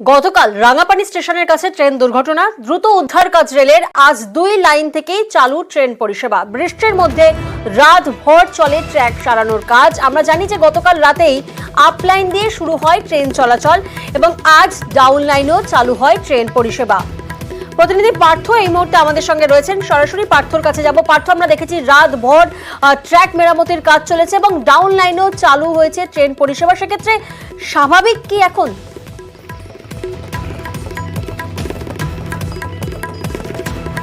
গতকাল রাঙাপানি স্টেশনের কাছে ট্রেন দুর্ঘটনা, দ্রুত উদ্ধার কাজ রেলের আজ দুই লাইন থেকেই চালু ট্রেন পরিষেবা। বৃষ্টির মধ্যে রাত ভর চলে ট্র্যাক সারানোর কাজ। আমরা জানি যে গতকাল রাতেই আপলাইন দিয়ে শুরু হয় ট্রেন চলাচল এবং আজ ডাউন লাইনেও চালু হয় ট্রেন পরিষেবা। প্রতিনিধি পার্থ এই মুহূর্তে আমাদের সঙ্গে রয়েছেন। সরাসরি পার্থর কাছে যাব। পার্থ, আমরা দেখেছি রাত ভর ট্র্যাক মেরামতির কাজ চলেছে এবং ডাউন লাইনেও চালু হয়েছে ট্রেন পরিষেবা। সেক্ষেত্রে স্বাভাবিক কি এখন?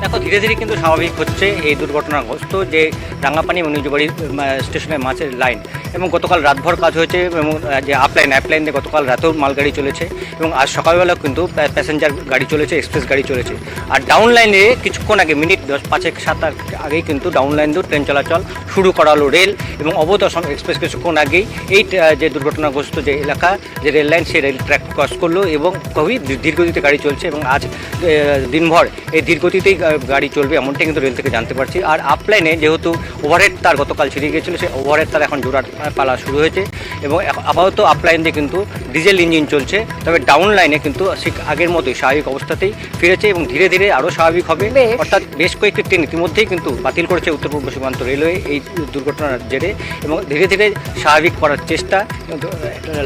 দেখো ধীরে ধীরে কিন্তু স্বাভাবিক হচ্ছে এই দুর্ঘটনাগ্রস্ত যে রাঙ্গাপানি মনিজবাড়ি স্টেশনের মাছের লাইন এবং গতকাল রাতভর কাজ হয়েছে এবং যে আপ লাইন অ্যাপ লাইনে গতকাল রাতেও মালগাড়ি চলেছে এবং আজ সকালবেলা কিন্তু প্যাসেঞ্জার গাড়ি চলেছে এক্সপ্রেস গাড়ি চলেছে। আর ডাউন লাইনে কিছুক্ষণ আগে মিনিট দশ, পাঁচেক, সাত আগেই কিন্তু ডাউন লাইন দিয়েও ট্রেন চলাচল শুরু করা হলো রেল এবং অবতসন এক্সপ্রেস কিছুক্ষণ আগেই এই যে দুর্ঘটনাগ্রস্ত যে এলাকা, যে রেল লাইন সেই রেল ট্র্যাক ক্রস করল এবং খুবই ধীরগতিতে গাড়ি চলছে এবং আজ দিনভর এই ধীরগতিতেই গাড়ি চলবে এমনটাই কিন্তু রেল থেকে জানতে পারছি। আর আপলাইনে যেহেতু ওভারহেড তার গতকাল ছিঁড়ে গিয়েছিল, সেই ওভারহেড তার এখন জোড়ার পালা শুরু হয়েছে এবং আপাতত আপলাইন দিয়ে কিন্তু ডিজেল ইঞ্জিন চলছে তবে ডাউন লাইনে কিন্তু আগের মতোই স্বাভাবিক অবস্থাতেই ফিরেছে এবং ধীরে ধীরে আরও স্বাভাবিক হবে। অর্থাৎ বেশ কয়েকটি ট্রেন ইতিমধ্যেই কিন্তু বাতিল করেছে উত্তর পূর্ব সীমান্ত রেলওয়ে এই দুর্ঘটনার জেরে এবং ধীরে ধীরে স্বাভাবিক করার চেষ্টা কিন্তু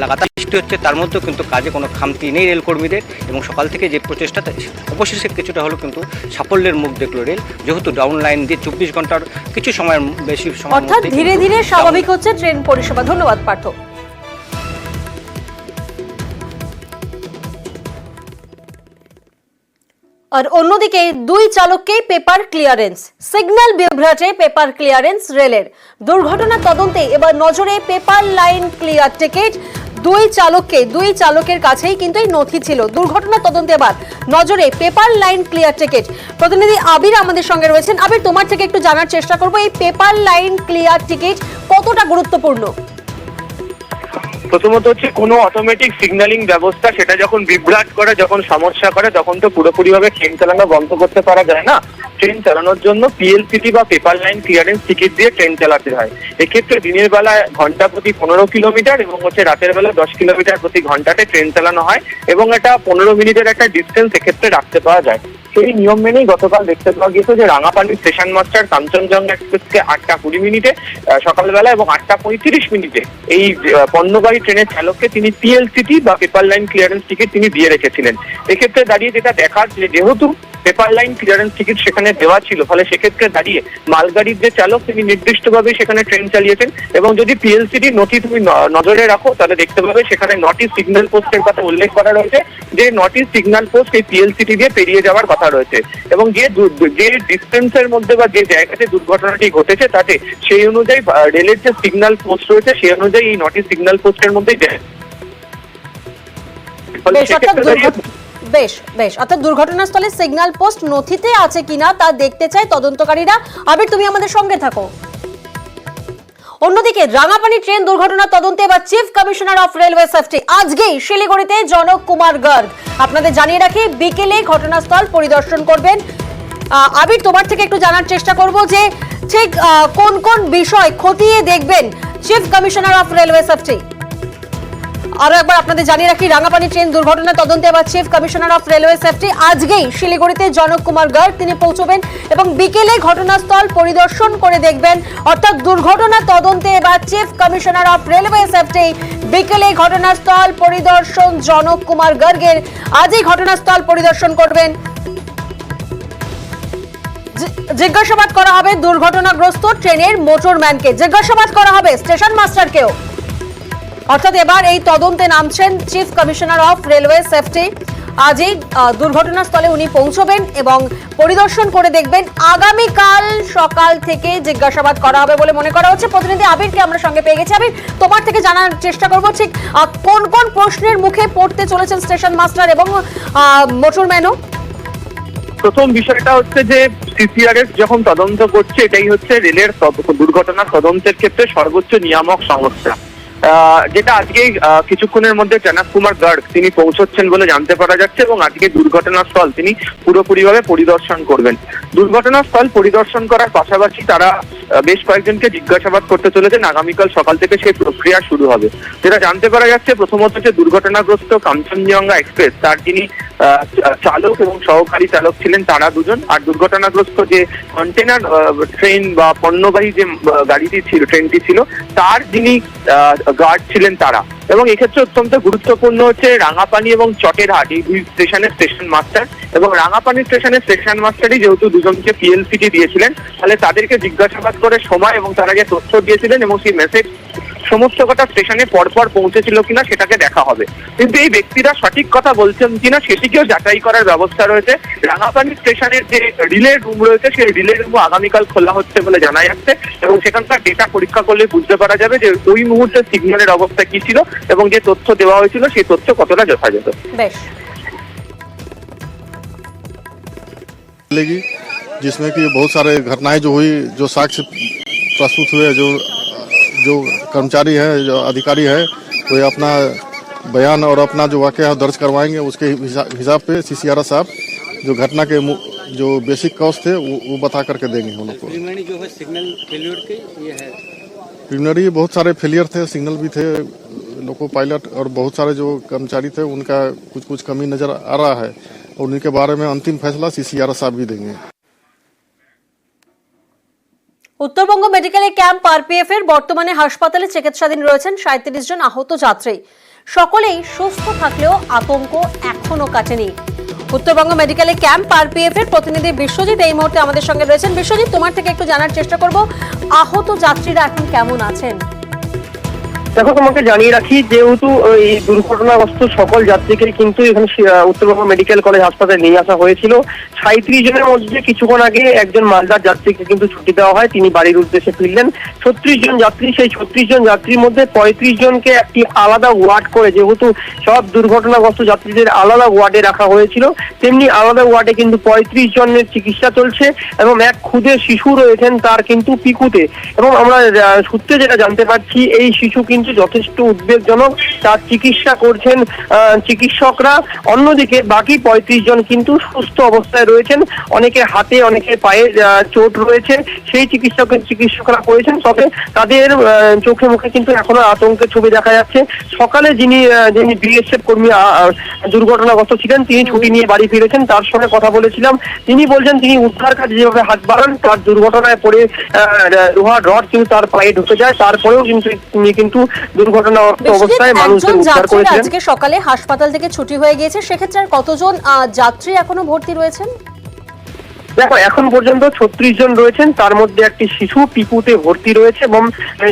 লাগাতার সৃষ্টি হচ্ছে তার মধ্যেও কিন্তু কাজে কোনো খামতি নেই রেলকর্মীদের এবং সকাল থেকে যে প্রচেষ্টা অবশেষে কিছুটা হলেও কিন্তু সাফল্যের মুখ দেখল রেল। যেহেতু ডাউন লাইন দিয়ে চব্বিশ ঘণ্টার কিছু সময়ের বেশি সময় অর্থাৎ ধীরে ধীরে স্বাভাবিক হচ্ছে ট্রেন পরিষেবা। ধন্যবাদ পার্থ আর অন্যদিকে দুই চালককেই পেপার ক্লিয়ারেন্স সিগন্যাল বিভ্রাটে পেপার ক্লিয়ারেন্স রেলের। দুর্ঘটনা তদন্তে এবার নজরে পেপার লাইন ক্লিয়ার টিকিট দুই চালককে, দুই চালকের কাছেই কিন্তু এই নথি ছিল। দুর্ঘটনা তদন্তে বাদ নজরে পেপার লাইন ক্লিয়ার টিকিট। প্রতিনিধি আবির আমাদের সঙ্গে রয়েছেন। আবির, তোমার থেকে একটু জানার চেষ্টা করব, এই পেপার লাইন ক্লিয়ার টিকিট কতটা গুরুত্বপূর্ণ? প্রথমত হচ্ছে কোনো অটোমেটিক সিগন্যালিং ব্যবস্থা সেটা যখন বিভ্রাট করে যখন সমস্যা করে তখন তো পুরোপুরিভাবে ট্রেন চালানো বন্ধ করতে পারা যায় না। ট্রেন চালানোর জন্য পিএলসিটি বা পেপার লাইন ক্লিয়ারেন্স টিকিট দিয়ে ট্রেন চালাতে হয়। এক্ষেত্রে দিনের বেলা ঘণ্টা প্রতি পনেরো কিলোমিটার এবং হচ্ছে রাতের বেলা দশ কিলোমিটার প্রতি ঘন্টাতে ট্রেন চালানো হয় এবং এটা পনেরো মিনিটের একটা ডিস্টেন্স এক্ষেত্রে রাখতে পাওয়া যায়। সেই নিয়ম মেনেই গতকাল দেখতে পাওয়া গিয়েছে যে রাঙাপানি স্টেশন মাস্টার কাঞ্চনজঙ্ঘা এক্সপ্রেসকে আটটা কুড়ি মিনিটে সকালবেলা এবং আটটা পঁয়ত্রিশ মিনিটে এই আহ, পণ্যবাহী ট্রেনের চালককে তিনি পিএলসিটি বা পেপার লাইন ক্লিয়ারেন্স টিকিট তিনি দিয়ে রেখেছিলেন। এক্ষেত্রে দাঁড়িয়ে যেটা দেখার যে যেহেতু পেপার লাইন ক্লিয়ারেন্স টিকিট সেখানে দেওয়া ছিল, ফলে সেক্ষেত্রে দাঁড়িয়ে মালগাড়ির যে চালক তিনি নির্দিষ্টভাবে সেখানে ট্রেন চালিয়েছেন এবং যদি পিএলসিটি নথি তুমি নজরে রাখো, তাহলে দেখতে পাবে সেখানে নটি সিগন্যাল পোস্টের কথা উল্লেখ করা রয়েছে, যে নটি সিগন্যাল পোস্ট এই পিএলসিটি দিয়ে পেরিয়ে যাওয়ার কথা রয়েছে এবং যে যে ডিস্টেন্সের মধ্যে বা যে জায়গাতে দুর্ঘটনাটি ঘটেছে তাতে সেই অনুযায়ী রেলের যে সিগন্যাল পোস্ট রয়েছে, সেই অনুযায়ী এই নটি সিগন্যাল পোস্টের যায়। ফলে বেশ বেশ অর্থাৎ দুর্ঘটনাস্থলে সিগন্যাল পোস্ট নথিতে আছে কিনা তা দেখতে চায় তদন্তকারীরা। আবির তুমি আমাদের সঙ্গে থাকো। অন্যদিকে রাঙাপানি ট্রেন দুর্ঘটনা তদন্তে এবার chief commissioner of railway safety আজকেই শিলিগুড়িতে জনক কুমার গর্গ। আপনাদের জানিয়ে রাখি বিকেলে ঘটনাস্থল পরিদর্শন করবেন। আবির তোমার থেকে একটু জানার চেষ্টা করব যে ঠিক কোন কোন বিষয় খতিয়ে দেখবেন chief commissioner of railway safety আরও একবার আপনাদের জানিয়ে রাখি, রাঙাপানি ট্রেন দুর্ঘটনা তদন্তে এবার chief commissioner of railway safety আজকেই শিলিগুড়িতে জনক কুমার গার্গ তিনি পৌঁছবেন এবং বিকেলে ঘটনাস্থল পরিদর্শন করে দেখবেন। অর্থাৎ দুর্ঘটনা তদন্তে এবার chief commissioner of railway safety বিকেলে ঘটনাস্থল পরিদর্শন জনক কুমার গার্গের। আজই ঘটনাস্থল পরিদর্শন করবেন। জিজ্ঞাসাবাদ করা হবে দুর্ঘটনাগ্রস্ত ট্রেনের মোটরম্যানকে। জিজ্ঞাসাবাদ করা হবে স্টেশন মাস্টারকেও। অর্থাৎ এবার এই তদন্তে নামছেন chief commissioner of railway safety আজই দুর্ঘটনাস্থলে উনি পৌঁছবেন এবং পরিদর্শন করে দেখবেন আগামীকাল সকাল থেকে জিজ্ঞাসাবাদ করা হবে বলে মনে করা হচ্ছে। প্রতিনিধি আবিরকে আমরা সঙ্গে পেয়ে গেছি। আবির, তোমার থেকে জানার চেষ্টা করব ঠিক কোন কোন প্রশ্নের মুখে পড়তে চলেছেন স্টেশন মাস্টার এবং মোটরম্যানও প্রথম বিষয়টা হচ্ছে যে সিসিআরএস যখন তদন্ত করছে, এটাই হচ্ছে রেলের দুর্ঘটনা তদন্তের ক্ষেত্রে সর্বোচ্চ নিয়ামক সংস্থা। যেটা আজকে কিছুক্ষণের মধ্যে জনক কুমার গার্গ তিনি পৌঁছচ্ছেন বলে জানতে পারা যাচ্ছে এবং আজকে দুর্ঘটনাস্থল তিনি পুরোপুরিভাবে পরিদর্শন করবেন। দুর্ঘটনাস্থল পরিদর্শন করার পাশাপাশি তারা বেশ কয়েকজনকে জিজ্ঞাসাবাদ করতে চলেছেন। আগামীকাল সকাল থেকে সেই প্রক্রিয়া শুরু হবে। যেটা জানতে পারা যাচ্ছে, প্রথমত যে দুর্ঘটনাগ্রস্ত কাঞ্চনজঙ্গা এক্সপ্রেস, তার যিনি চালক এবং সহকারী চালক ছিলেন তারা দুজন। আর দুর্ঘটনাগ্রস্ত যে কন্টেনার ট্রেন বা পণ্যবাহী যে গাড়িটি ছিল ট্রেনটি ছিল, তার যিনি গার্ড ছিলেন তারা। এবং এক্ষেত্রে অত্যন্ত গুরুত্বপূর্ণ হচ্ছে রাঙাপানি এবং চটেরহাট, এই দুই স্টেশনের স্টেশন মাস্টার এবং রাঙাপানি স্টেশনের স্টেশন মাস্টারই যেহেতু দুজনকে পিএলসিটি দিয়েছিলেন, তাহলে তাদেরকে জিজ্ঞাসাবাদ করে সময় এবং তারা যে তথ্য দিয়েছিলেন এবং সেই মেসেজ সমস্ত কটা স্টেশনে পরপর পৌঁছেছিল কিনা সেটাকে দেখা হবে কিন্তু এই ব্যক্তিরা সঠিক কথা বলছেন কিনা সেটিকেও যাচাই করার ব্যবস্থা রয়েছে রাঙাপানি স্টেশনের যে রিলে রুম রয়েছে সেই রিলে রুম আগামীকাল খোলা হচ্ছে বলে জানা যাচ্ছে এবং সেখানকার ডেটা পরীক্ষা করলে বুঝতে পারা যাবে যে ওই মুহূর্তে সিগন্যালের অবস্থা কি ছিল এবং যে তথ্য দেওয়া হয়েছিল সেই তথ্য কতটা যথাযথ বেশ मिलेगी जिसमें कि बहुत सारे घटनाएं जो हुई जो साक्ष्य प्रस्तुत हुए जो जो कर्मचारी हैं जो अधिकारी हैं वे अपना बयान और अपना जो वाक़ दर्ज करवाएँगे उसके हिसा- हिसाब पे सीसीआर साहब जो घटना के जो बेसिक कॉज थे वो, वो बता करके देंगे हम लोग को। प्रिलिमिनरी सिग्नल फेल्यूर के ये है? प्रिलिमिनरी बहुत सारे फेलियर थे सिग्नल भी थे लोको पायलट और बहुत सारे जो कर्मचारी थे उनका कुछ कुछ कमी नज़र आ रहा है। और उनके बारे में अंतिम फैसला सीसीआर साहब भी देंगे। উত্তরবঙ্গ মেডিকেলে ক্যাম্প আরপিএফ এর বর্তমানে হাসপাতালে চিকিৎসাধীন রয়েছেন সাঁত্রিশ জন আহত যাত্রী। সকলেই সুস্থ থাকলেও আতঙ্ক এখনও কাটেনি। উত্তরবঙ্গ মেডিকেলে ক্যাম্প আরপিএফ এর প্রতিনিধি বিশ্বজিৎ এই মুহূর্তে আমাদের সঙ্গে রয়েছেন। বিশ্বজিৎ, তোমার থেকে একটু জানার চেষ্টা করব, আহত যাত্রীরা এখন কেমন আছেন? দেখো, তোমাকে জানিয়ে রাখি, যেহেতু ওই দুর্ঘটনাগ্রস্ত সকল যাত্রীকে কিন্তু এখানে উত্তরবঙ্গ মেডিকেল কলেজ হাসপাতালে নিয়ে আসা হয়েছিল। সাঁত্রিশ জনের মধ্যে কিছুক্ষণ আগে একজন মালদার যাত্রীকে কিন্তু ছুটি দেওয়া হয়। তিনি বাড়ির উদ্দেশ্যে ফিরলেন। ছত্রিশ জন যাত্রী, সেই ছত্রিশ জন যাত্রীর মধ্যে পঁয়ত্রিশ জনকে একটি আলাদা ওয়ার্ড করে, যেহেতু সব দুর্ঘটনাগ্রস্ত যাত্রীদের আলাদা ওয়ার্ডে রাখা হয়েছিল, তেমনি আলাদা ওয়ার্ডে কিন্তু পঁয়ত্রিশ জনের চিকিৎসা চলছে এবং এক ক্ষুদে শিশু রয়েছেন তার কিন্তু পিকুতে। এবং আমরা সূত্রে যেটা জানতে পারছি, এই শিশু কিন্তু যথেষ্ট উদ্বেগজনক। তার চিকিৎসা করছেন চিকিৎসকরা। অন্যদিকে বাকি পঁয়ত্রিশ জন কিন্তু সুস্থ অবস্থায় রয়েছেন। অনেকে হাতে, অনেকে পায়ে চোট রয়েছে। সেই চিকিৎসকের চিকিৎসকরা করেছেন, তবে তাদের চোখে মুখে কিন্তু এখনও আতঙ্কের ছবি দেখা যাচ্ছে। সকালে যিনি যিনি বিএসএফ কর্মী দুর্ঘটনাগ্রস্ত ছিলেন, তিনি ছুটি নিয়ে বাড়ি ফিরেছেন। তার সঙ্গে কথা বলেছিলাম। তিনি বলছেন, তিনি উদ্ধার কাজে যেভাবে হাত বাড়ান, তার দুর্ঘটনায় পড়ে লোহার রড কিন্তু তার পায়ে ঢুকে যায়। তারপরেও কিন্তু তিনি কিন্তু দুর্ঘটনাগ্রস্ত অবস্থায় মানুষদের একজন উদ্ধার করেছিলেন আজকে সকালে হাসপাতাল থেকে ছুটি হয়ে গিয়েছে সেক্ষেত্রে আর কতজন আহ, যাত্রী এখনও ভর্তি রয়েছেন? দেখো এখন পর্যন্ত ছত্রিশ জন রয়েছেন তার মধ্যে একটি শিশু পিকুতে ভর্তি রয়েছে এবং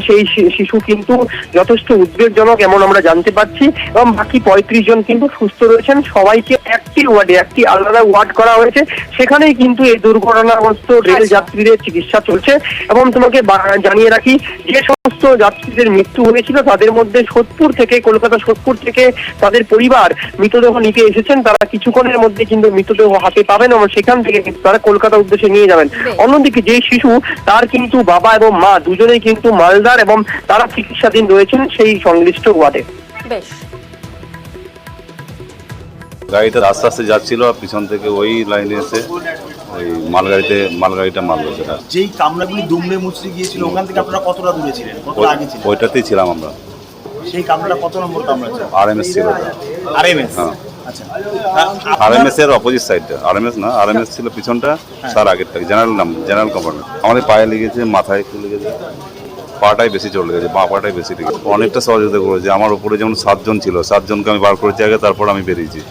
সেই শিশু কিন্তু যথেষ্ট উদ্বেগজনক এমন আমরা জানতে পারছি এবং বাকি পঁয়ত্রিশ জন কিন্তু সুস্থ রয়েছেন। সবাইকে একটি ওয়ার্ডে একটি আলাদা ওয়ার্ড করা হয়েছে। সেখানেই কিন্তু এই দুর্ঘটনাগ্রস্ত রেল আচ্ছা। যাত্রীদের চিকিৎসা চলছে এবং তোমাকে জানিয়ে রাখি যে সমস্ত যাত্রীদের মৃত্যু হয়েছিল তাদের মধ্যে সোদপুর থেকে কলকাতা সোদপুর থেকে তাদের পরিবার মৃতদেহ নিতে এসেছেন। তারা কিছুক্ষণের মধ্যে কিন্তু মৃতদেহ হাতে পাবেন এবং সেখান থেকে কিন্তু তারা কলকাতা উদ্দেশ্যে নিয়ে যাবেন। অন্যদিকে যে শিশু তার কিন্তু বাবা এবং মা দুজনেই কিন্তু মালদার এবং তারা চিকিৎসাধীন রয়েছেন সেই সংশ্লিষ্ট ওয়ার্ডে। বেশ। গাড়িটা আস্তে আস্তে যাচ্ছিল আর পিছন থেকে ওই লাইনে এসে ওই মালগাড়িতে মালগাড়িটা মারলো সেটা যেই কামরাগুলি দুমড়ে মুচড়ে গিয়েছিল ওখান থেকে আপনারা কতটা দূরে ছিলেন? ওই- আগে ছিলেন? ওইটাতেই ছিলাম আমরা। সেই কামরাটা কত নম্বর কামরা ছিল? আর এম এস ছিল আর এম এস হ্যাঁ। আচ্ছা। আর এম এস এর অপোজিট সাইডটা আর এম না আর এম ছিল পিছনটা তার আগেরটা জেনারেল নাম জেনারেল কম্পার্টমেন্ট আমাদের পায়ে লেগেছে মাথায় একটু লেগেছে পাটাই বেশি চলে গেছে বাঁ পাটাই বেশি লেগেছে। অনেকটা সহযোগিতা করেছে। আমার উপরে যেমন সাতজন ছিল সাতজনকে আমি বার করেছি আগে তারপর আমি বেরিয়েছি।